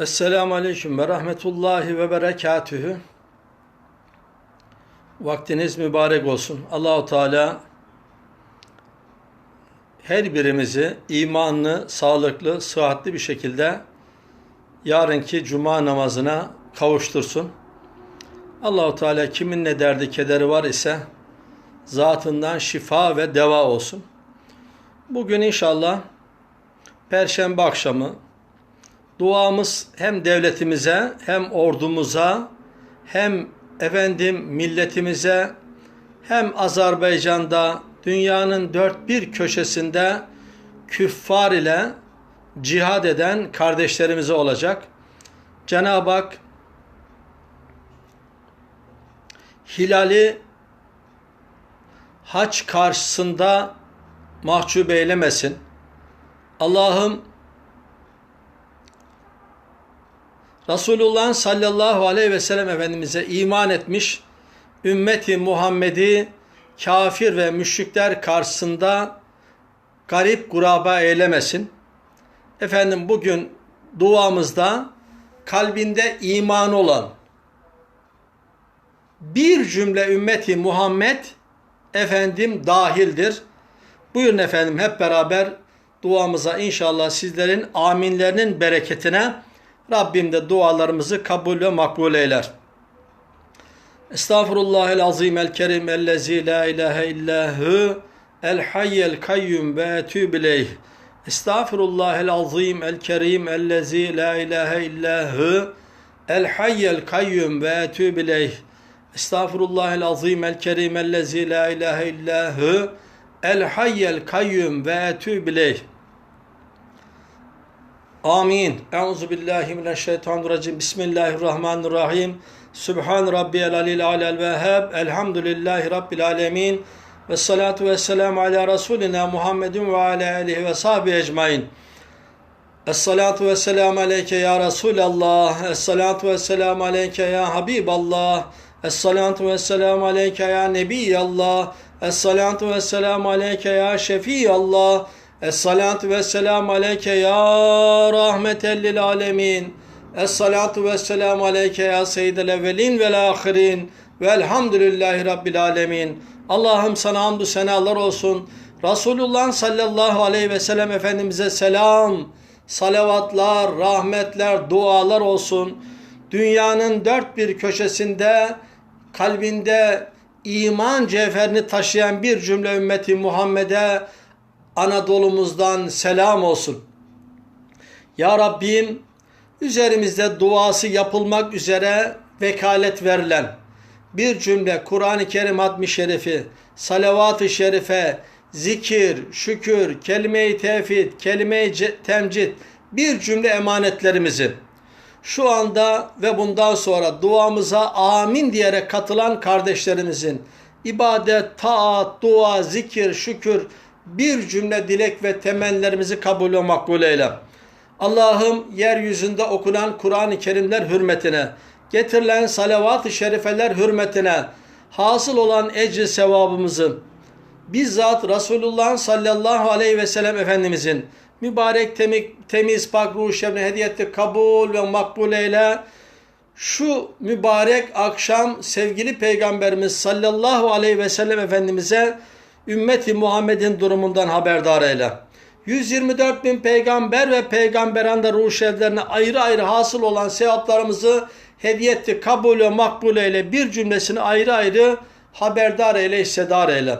Esselamu Aleyküm ve Rahmetullahi ve Berekatühü. Vaktiniz mübarek olsun. Allahu Teala her birimizi imanlı, sağlıklı, sıhhatli bir şekilde yarınki cuma namazına kavuştursun. Allahu Teala kimin ne derdi, kederi var ise zatından şifa ve deva olsun. Bugün inşallah Perşembe akşamı duamız hem devletimize hem ordumuza hem efendim milletimize hem Azerbaycan'da dünyanın dört bir köşesinde küffar ile cihad eden kardeşlerimize olacak. Cenab-ı Hak hilali haç karşısında mahcup eylemesin. Allah'ım Resulullah sallallahu aleyhi ve sellem Efendimiz'e iman etmiş ümmeti Muhammed'i kafir ve müşrikler karşısında garip kuraba eylemesin. Efendim bugün duamızda kalbinde iman olan bir cümle ümmeti Muhammed efendim dahildir. Buyurun efendim hep beraber duamıza inşallah sizlerin aminlerinin bereketine Rabbim de dualarımızı kabul ve makbul eyler. Estağfirullahel azim el kerim ellezi la ilahe illahu el hayyel kayyum ve etûbileyh. Estağfirullahel azim el kerim ellezi la ilahe illahu el hayyel kayyum ve etûbileyh. Estağfirullahel azim el kerim ellezi la ilahe illahu el hayyel kayyum ve etûbileyh. Amin. Euzu billahi mineşşeytanirracim. Bismillahirrahmanirrahim. Sübhan rabbiyel alil alel vehhab. Elhamdülillahi rabbil alamin. Ve salatu ve selamu ala Resulina Muhammedin ve ala alihi ve sahbihi ecmain. Esselatu ve selamu aleyke ya Resulallah. Esselatu ve selamu aleyke ya Habiballah. Esselatu ve selamu aleyke ya Nebiyallah. Esselatu ve selamu aleyke ya Şefiyallah. Esselatu ve selamu aleyke ya rahmeten lil alemin. Esselatu ve selamu aleyke ya seyyidel evvelin vel ahirin. Velhamdülillahi rabbil alemin. Allah'ım sana hamdü senalar olsun. Resulullah sallallahu aleyhi ve sellem Efendimiz'e selam, salavatlar, rahmetler, dualar olsun. Dünyanın dört bir köşesinde, kalbinde iman cevherini taşıyan bir cümle ümmeti Muhammed'e Anadolu'muzdan selam olsun. Ya Rabbim üzerimizde duası yapılmak üzere vekalet verilen bir cümle Kur'an-ı Kerim admi şerifi, salavat-ı şerife, zikir, şükür, kelime-i tevhid, kelime-i temcid bir cümle emanetlerimizi şu anda ve bundan sonra duamıza amin diyerek katılan kardeşlerimizin ibadet, taat, dua, zikir, şükür bir cümle dilek ve temenlerimizi kabul ve makbul eyle. Allah'ım yeryüzünde okunan Kur'an-ı Kerimler hürmetine, getirilen salavat-ı şerifeler hürmetine, hasıl olan ecri sevabımızı, bizzat Resulullah sallallahu aleyhi ve sellem Efendimizin mübarek temiz, temiz pak ruh şerine hediyetti kabul ve makbul eyle. Şu mübarek akşam sevgili Peygamberimiz sallallahu aleyhi ve sellem Efendimiz'e ümmeti Muhammed'in durumundan haberdar eyle. 124 bin peygamber ve peygamberanda ruh şeriflerine ayrı ayrı hasıl olan sevaplarımızı hediye etti, kabul ve makbul eyle. Bir cümlesini ayrı ayrı haberdar eyle, hissedar eyle.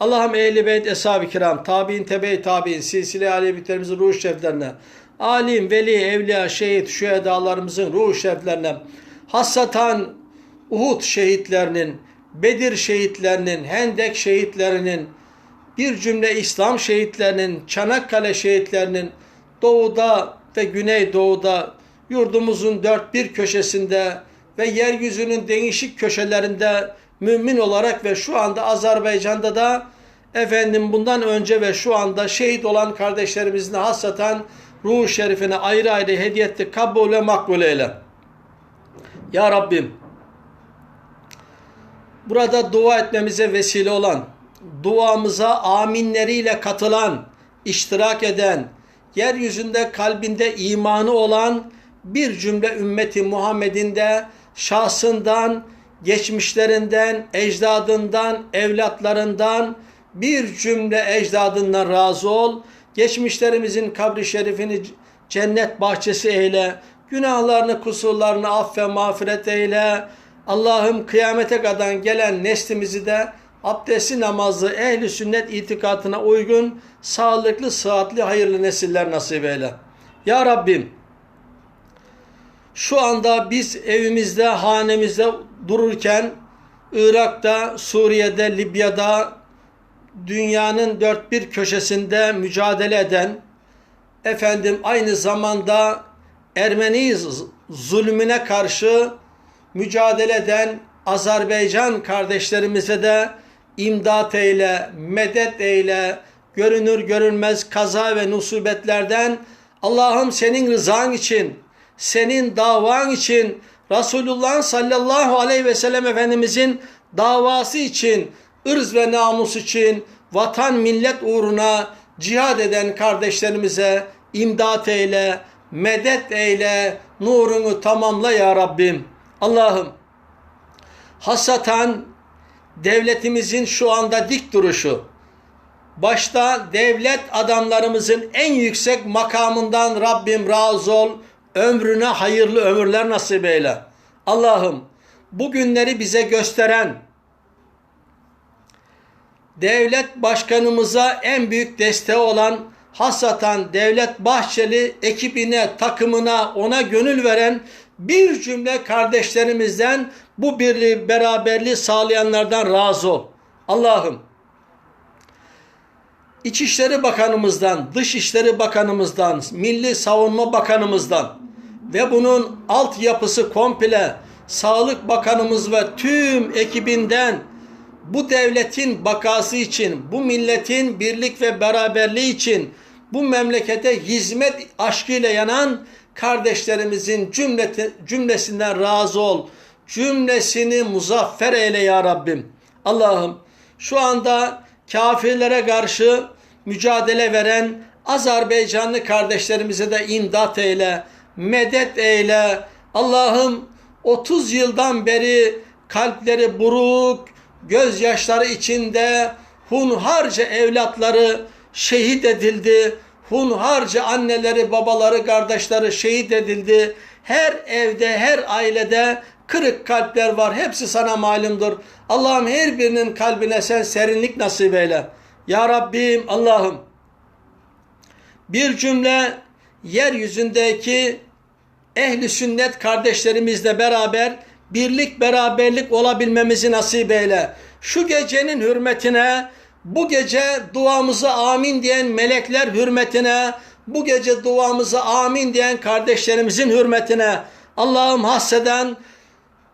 Allah'ım ehli beyt, eshab-ı kiram, tabi'in, tebe-i tabi'in, silsile alevitlerimizin ruh şeriflerine, alim, veli, evliya, şehit, şühedalarımızın ruh şeriflerine, hassatan Uhud şehitlerinin, Bedir şehitlerinin, Hendek şehitlerinin, bir cümle İslam şehitlerinin, Çanakkale şehitlerinin doğuda ve güneydoğuda yurdumuzun dört bir köşesinde ve yeryüzünün değişik köşelerinde mümin olarak ve şu anda Azerbaycan'da da efendim bundan önce ve şu anda şehit olan kardeşlerimizin hassatan ruh şerifine ayrı ayrı hediye etti. Kabul ve makbul eyle. Ya Rabbim burada dua etmemize vesile olan, duamıza aminleriyle katılan, iştirak eden, yeryüzünde kalbinde imanı olan bir cümle ümmeti Muhammed'in de şahsından, geçmişlerinden, ecdadından, evlatlarından bir cümle ecdadından razı ol. Geçmişlerimizin kabri şerifini cennet bahçesi eyle. Günahlarını, kusurlarını affe mağfiret eyle. Allah'ım kıyamete kadar gelen neslimizi de abdestli namazlı ehli sünnet itikatına uygun sağlıklı, sıhhatli, hayırlı nesiller nasip eyle. Ya Rabbim şu anda biz evimizde, hanemizde dururken Irak'ta, Suriye'de, Libya'da dünyanın dört bir köşesinde mücadele eden efendim aynı zamanda Ermeni zulmüne karşı mücadele eden Azerbaycan kardeşlerimize de imdat eyle, medet eyle, görünür görünmez kaza ve musibetlerden Allah'ım senin rızan için, senin davan için, Resulullah sallallahu aleyhi ve sellem Efendimizin davası için, ırz ve namus için, vatan millet uğruna cihad eden kardeşlerimize imdat eyle, medet eyle, nurunu tamamla ya Rabbim. Allah'ım hasaten devletimizin şu anda dik duruşu, başta devlet adamlarımızın en yüksek makamından Rabbim razı ol, ömrüne hayırlı ömürler nasip eyle. Allah'ım bu günleri bize gösteren, devlet başkanımıza en büyük desteği olan hasatan Devlet Bahçeli ekibine, takımına, ona gönül veren bir cümle kardeşlerimizden bu birliği, beraberliği sağlayanlardan razı ol. Allah'ım İçişleri Bakanımızdan, Dışişleri Bakanımızdan, Milli Savunma Bakanımızdan ve bunun altyapısı komple Sağlık Bakanımız ve tüm ekibinden bu devletin bakası için, bu milletin birlik ve beraberliği için, bu memlekete hizmet aşkıyla yanan kardeşlerimizin cümleti, cümlesinden razı ol. Cümlesini muzaffer eyle ya Rabbim. Allah'ım şu anda kafirlere karşı mücadele veren Azerbaycanlı kardeşlerimize de imdat eyle, medet eyle. Allah'ım 30 yıldan beri kalpleri buruk, gözyaşları içinde hunharca evlatları şehit edildi. Hunharca anneleri, babaları, kardeşleri şehit edildi. Her evde, her ailede kırık kalpler var. Hepsi sana malumdur. Allah'ım her birinin kalbine sen serinlik nasip eyle. Ya Rabbim Allah'ım bir cümle yeryüzündeki ehli sünnet kardeşlerimizle beraber birlik beraberlik olabilmemizi nasip eyle. Şu gecenin hürmetine, bu gece duamızı amin diyen melekler hürmetine, bu gece duamızı amin diyen kardeşlerimizin hürmetine, Allah'ım haseden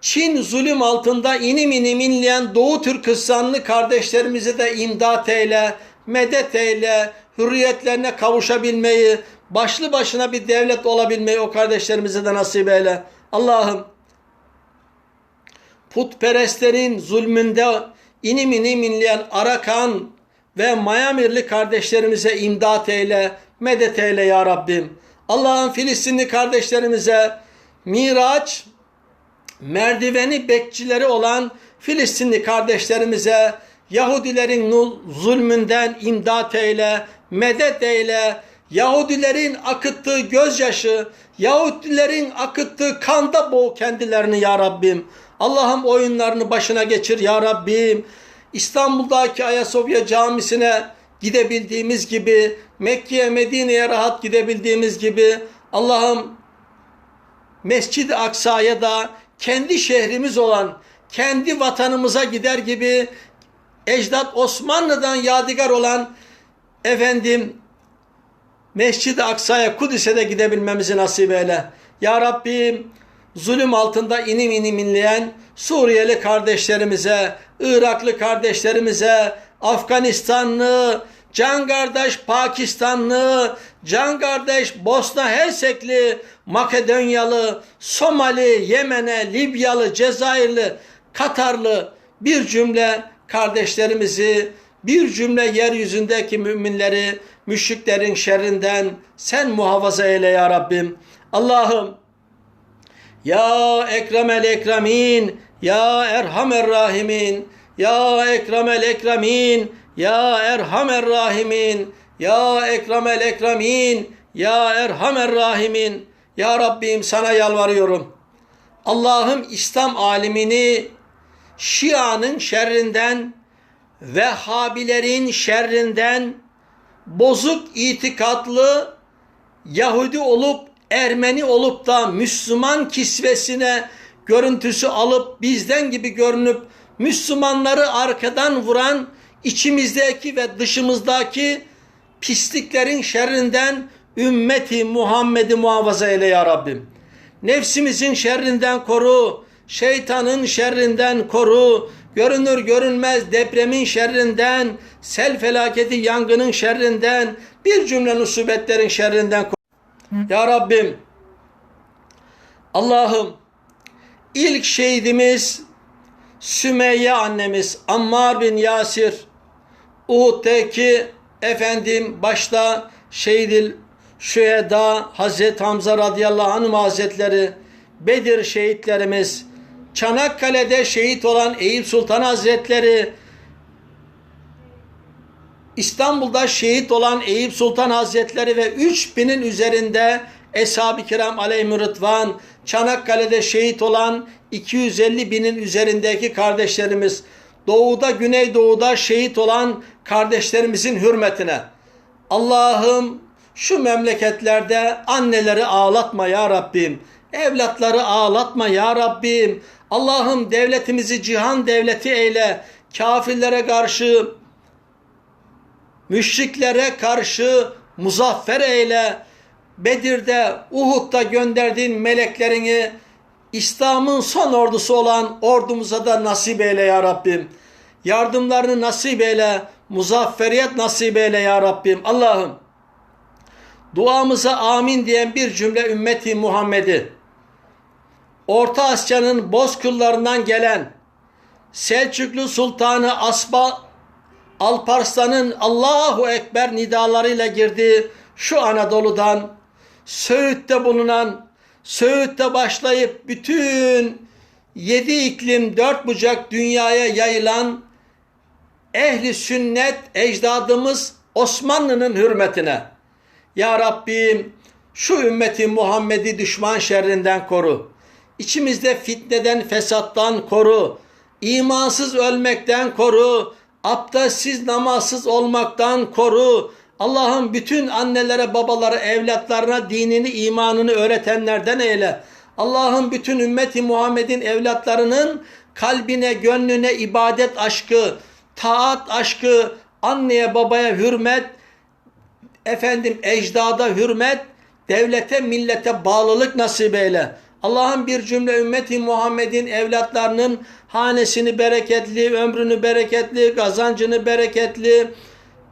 Çin zulüm altında inim inim inleyen Doğu Türkistanlı kardeşlerimize de imdat eyle, medet eyle, hürriyetlerine kavuşabilmeyi, başlı başına bir devlet olabilmeyi o kardeşlerimize de nasip eyle. Allah'ım putperestlerin zulmünde inim inim inleyen Arakan ve Mayamirli kardeşlerimize imdat eyle, medet eyle ya Rabbim. Allah'ın Filistinli kardeşlerimize Miraç merdiveni bekçileri olan Filistinli kardeşlerimize Yahudilerin zulmünden imdat eyle, medet eyle, Yahudilerin akıttığı gözyaşı, Yahudilerin akıttığı kanda boğ kendilerini ya Rabbim. Allah'ım oyunlarını başına geçir ya Rabbim. İstanbul'daki Ayasofya Camisi'ne gidebildiğimiz gibi, Mekke'ye, Medine'ye rahat gidebildiğimiz gibi, Allah'ım Mescid-i Aksa'ya da kendi şehrimiz olan, kendi vatanımıza gider gibi ecdat Osmanlı'dan yadigar olan efendim Mescid-i Aksa'ya, Kudüs'e de gidebilmemizi nasip eyle. Ya Rabbim zulüm altında inim inim inleyen Suriyeli kardeşlerimize, Iraklı kardeşlerimize, Afganistanlı, can kardeş Pakistanlı, can kardeş Bosna Hersekli, Makedonyalı, Somali, Yemene, Libyalı, Cezayirli, Katarlı bir cümle kardeşlerimizi, bir cümle yeryüzündeki müminleri müşriklerin şerrinden sen muhafaza eyle ya Rabbim. Allah'ım Ya Ekremel Ekremin, Ya Erhamer Rahimin, Ya Ekremel Ekremin, Ya Erhamer Rahimin, Ya Ekremel Ekremin, Ya Erhamer Rahimin. Ya Rabbim sana yalvarıyorum. Allah'ım İslam alimini Şia'nın şerrinden, Vehhabilerin şerrinden, bozuk itikatlı Yahudi olup Ermeni olup da Müslüman kisvesine görüntüsü alıp bizden gibi görünüp Müslümanları arkadan vuran içimizdeki ve dışımızdaki pisliklerin şerrinden ümmeti Muhammed'i muhafaza eyle ya Rabbim. Nefsimizin şerrinden koru, şeytanın şerrinden koru, görünür görünmez depremin şerrinden, sel felaketi yangının şerrinden, bir cümle musibetlerin şerrinden koru. Ya Rabbim, Allah'ım ilk şehidimiz Sümeyye annemiz Ammar bin Yasir Uhud'daki efendim başta şehidil şüheda Hazreti Hamza radıyallahu anh hazretleri Bedir şehitlerimiz Çanakkale'de şehit olan Eyüp Sultan Hazretleri İstanbul'da şehit olan Eyüp Sultan Hazretleri ve 3000'in üzerinde Eshab-ı Kiram aleyhim rıdvan, Çanakkale'de şehit olan 250 binin üzerindeki kardeşlerimiz, doğuda, güneydoğuda şehit olan kardeşlerimizin hürmetine. Allah'ım şu memleketlerde anneleri ağlatma ya Rabbim. Evlatları ağlatma ya Rabbim. Allah'ım devletimizi cihan devleti eyle. Kafirlere karşı, müşriklere karşı muzaffer eyle. Bedir'de, Uhud'da gönderdiğin meleklerini İslam'ın son ordusu olan ordumuza da nasip eyle ya Rabbim. Yardımlarını nasip eyle, muzafferiyet nasip eyle ya Rabbim. Allah'ım duamıza amin diyen bir cümle ümmeti Muhammed'i Orta Asya'nın bozkırlarından gelen Selçuklu Sultanı Asba Alparslan'ın Allahu Ekber nidalarıyla girdiği şu Anadolu'dan Söğüt'te bulunan Söğüt'te başlayıp bütün yedi iklim dört bucak dünyaya yayılan ehli sünnet ecdadımız Osmanlı'nın hürmetine Ya Rabbim şu ümmeti Muhammed'i düşman şerrinden koru. İçimizde fitneden, fesattan koru. İmansız ölmekten koru. Abdestsiz, namazsız olmaktan koru. Allah'ım bütün annelere, babalara, evlatlarına dinini, imanını öğretenlerden eyle. Allah'ım bütün ümmeti Muhammed'in evlatlarının kalbine, gönlüne ibadet aşkı, taat aşkı, anneye, babaya hürmet, efendim ecdada hürmet, devlete, millete bağlılık nasip eyle. Allah'ın bir cümle ümmeti Muhammed'in evlatlarının hanesini bereketli, ömrünü bereketli, kazancını bereketli,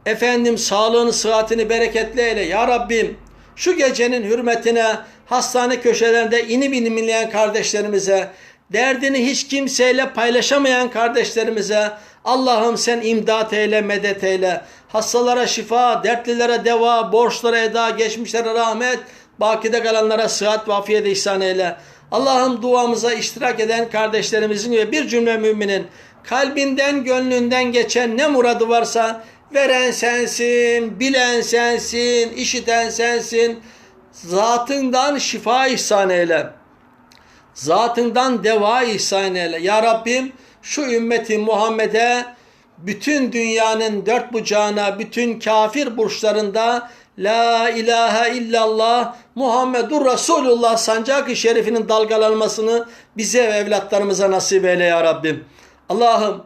efendim sağlığını, sıhhatini bereketli eyle. Ya Rabbim şu gecenin hürmetine hastane köşelerinde inip inimleyen kardeşlerimize, derdini hiç kimseyle paylaşamayan kardeşlerimize Allah'ım sen imdat eyle, medet eyle. Hastalara şifa, dertlilere deva, borçlara eda, geçmişlere rahmet, bakide kalanlara sıhhat ve afiyet ihsan eyle. Allah'ım duamıza iştirak eden kardeşlerimizin ve bir cümle müminin kalbinden, gönlünden geçen ne muradı varsa veren sensin, bilen sensin, işiten sensin. Zatından şifa ihsan eyle. Zatından deva ihsan eyle. Ya Rabbim şu ümmeti Muhammed'e bütün dünyanın dört bucağına, bütün kafir burçlarında La ilahe illallah Muhammedur Resulullah sancak-ı şerifinin dalgalanmasını bize ve evlatlarımıza nasip eyle ya Rabbim. Allah'ım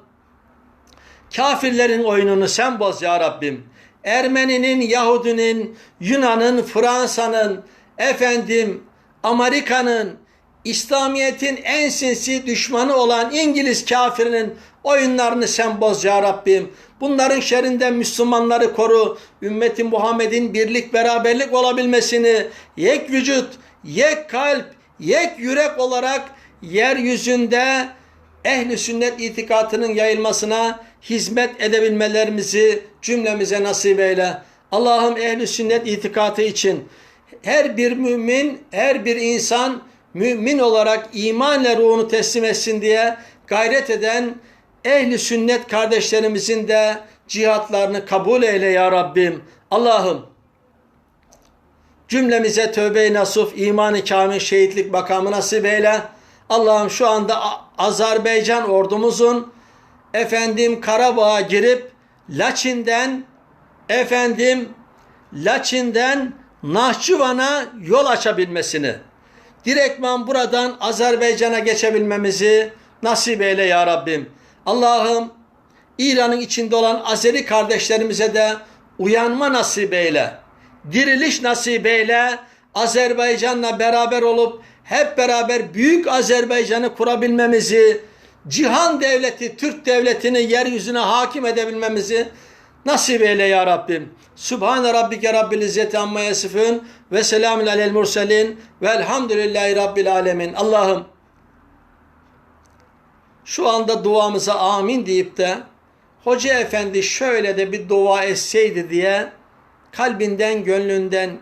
kafirlerin oyununu sen boz ya Rabbim. Ermeninin, Yahudinin, Yunan'ın, Fransa'nın, efendim Amerika'nın, İslamiyet'in en sinsi düşmanı olan İngiliz kafirinin oyunlarını sen boz ya Rabbim. Bunların şerrinden Müslümanları koru. Ümmeti Muhammed'in birlik beraberlik olabilmesini yek vücut, yek kalp, yek yürek olarak yeryüzünde ehli sünnet itikatının yayılmasına hizmet edebilmelerimizi cümlemize nasip eyle. Allah'ım ehli sünnet itikatı için her bir mümin, her bir insan mümin olarak imanla ruhunu teslim etsin diye gayret eden ehli sünnet kardeşlerimizin de cihatlarını kabul eyle ya Rabbim. Allah'ım cümlemize tövbe-i nasuh, iman-ı kamil, şehitlik makamı nasip eyle. Allah'ım şu anda Azerbaycan ordumuzun efendim Karabağ'a girip Laçin'den efendim Laçin'den Nahçıvan'a yol açabilmesini, direktman buradan Azerbaycan'a geçebilmemizi nasip eyle ya Rabbim. Allah'ım İran'ın içinde olan Azeri kardeşlerimize de uyanma nasip eyle. Diriliş nasip eyle. Azerbaycan'la beraber olup hep beraber büyük Azerbaycan'ı kurabilmemizi, cihan devleti, Türk devletini yeryüzüne hakim edebilmemizi nasip eyle ya Rabbim. Subhane rabbike rabbil izzeti amma yasifun ve selamun alel murselin velhamdülillahi rabbil alemin. Allah'ım şu anda duamıza amin deyip de Hoca Efendi şöyle de bir dua etseydi diye kalbinden, gönlünden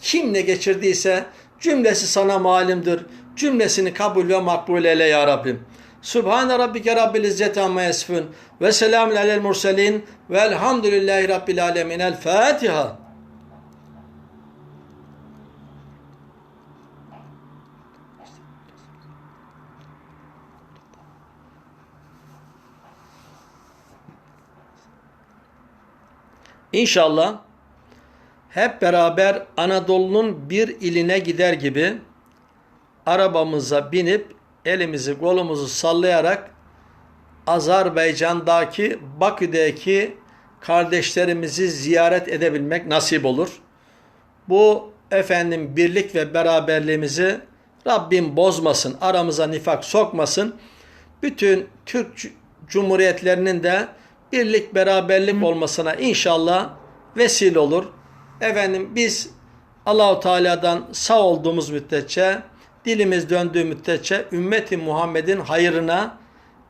kim ne geçirdiyse cümlesi sana malumdur. Cümlesini kabul ve makbul eyle ya Rabbim. Subhane rabbike rabbil izzeti amma yasifun ve selamun alel murselin velhamdülillahi rabbil alemin. El Fatiha. İnşallah hep beraber Anadolu'nun bir iline gider gibi arabamıza binip elimizi kolumuzu sallayarak Azerbaycan'daki Bakü'deki kardeşlerimizi ziyaret edebilmek nasip olur. Bu efendim birlik ve beraberliğimizi Rabbim bozmasın, aramıza nifak sokmasın. Bütün Türk Cumhuriyetlerinin de birlik beraberlik olmasına inşallah vesile olur. Efendim biz Allahu Teala'dan sağ olduğumuz müddetçe dilimiz döndüğü müddetçe ümmeti Muhammed'in hayırına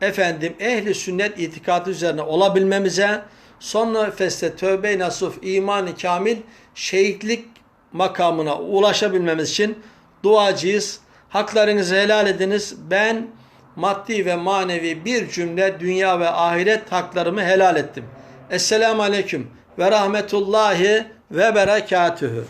efendim ehli sünnet itikadı üzerine olabilmemize son nefeste tövbe-i nasuh, iman-ı kamil, şehitlik makamına ulaşabilmemiz için duacıyız. Haklarınızı helal ediniz. Ben maddi ve manevi bir cümle dünya ve ahiret haklarımı helal ettim. Esselamu Aleyküm ve Rahmetullahi ve Berekatühü.